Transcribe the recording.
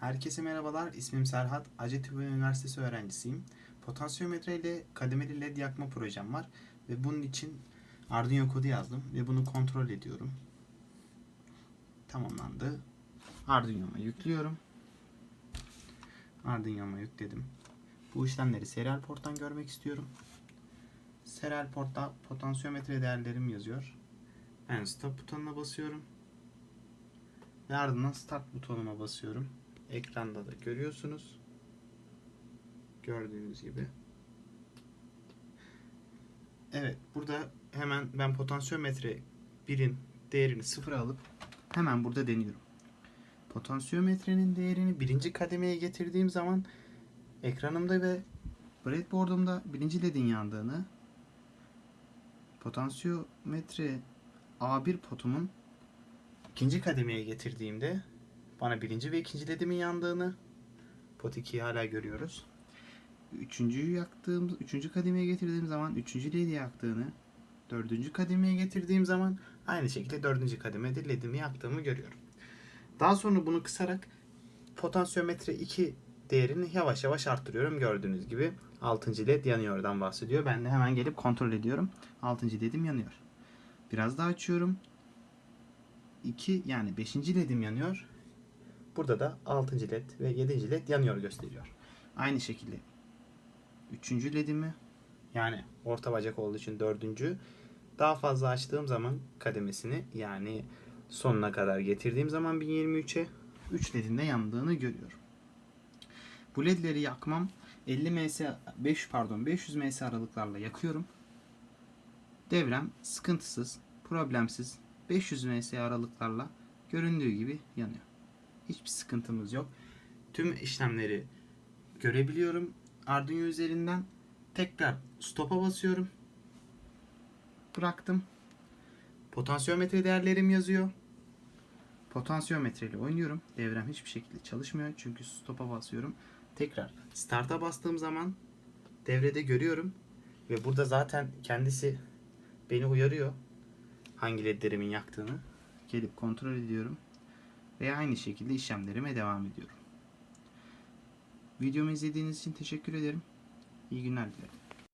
Herkese merhabalar. İsmim Serhat. Hacettepe Üniversitesi öğrencisiyim. Potansiyometre ile kademeli led yakma projem var ve bunun için Arduino kodu yazdım ve bunu kontrol ediyorum. Tamamlandı. Arduino'ma yüklüyorum. Arduino'ma yükledim. Bu işlemleri serial porttan görmek istiyorum. Serial portta potansiyometre değerlerim yazıyor. Ben stop butonuna basıyorum. Ve ardından start butonuna basıyorum. Ekranda da görüyorsunuz. Gördüğünüz gibi. Evet burada hemen ben potansiyometre birin değerini sıfıra alıp hemen burada deniyorum. Potansiyometrenin değerini birinci kademeye getirdiğim zaman ekranımda ve breadboard'umda birinci ledin yandığını potansiyometre A1 potumun ikinci kademeye getirdiğimde bana birinci ve ikinci ledimin yandığını pot 2'yi hala görüyoruz. Üçüncüyü yaktığım, üçüncü kademeye getirdiğim zaman üçüncü ledi yaktığını, dördüncü kademeye getirdiğim zaman aynı şekilde dördüncü kademede ledimi yaktığımı görüyorum. Daha sonra bunu kısarak potansiyometre 2 değerini yavaş yavaş arttırıyorum. Gördüğünüz gibi 6. led yanıyordan bahsediyor. Ben de hemen gelip kontrol ediyorum. 6. ledim yanıyor. Biraz daha açıyorum. 2 yani 5. ledim yanıyor. Burada da 6. led ve 7. led yanıyor gösteriyor. Aynı şekilde 3. ledimi yani orta bacak olduğu için 4. daha fazla açtığım zaman kademesini yani sonuna kadar getirdiğim zaman 1023'e 3 ledin de yandığını görüyorum. Bu ledleri yakmam 50 ms 5 pardon 500 ms aralıklarla yakıyorum. Devrem sıkıntısız, problemsiz 500 ms aralıklarla göründüğü gibi yanıyor. Hiçbir sıkıntımız yok. Tüm işlemleri görebiliyorum. Arduino üzerinden tekrar stop'a basıyorum. Bıraktım. Potansiyometre değerlerim yazıyor. Potansiyometre ile oynuyorum. Devrem hiçbir şekilde çalışmıyor. Çünkü stop'a basıyorum. Tekrar start'a bastığım zaman devrede görüyorum. Ve burada zaten kendisi beni uyarıyor. Hangi ledlerimin yaktığını. Gelip kontrol ediyorum. Ve aynı şekilde işlemlerime devam ediyorum. Videomu izlediğiniz için teşekkür ederim. İyi günler dilerim.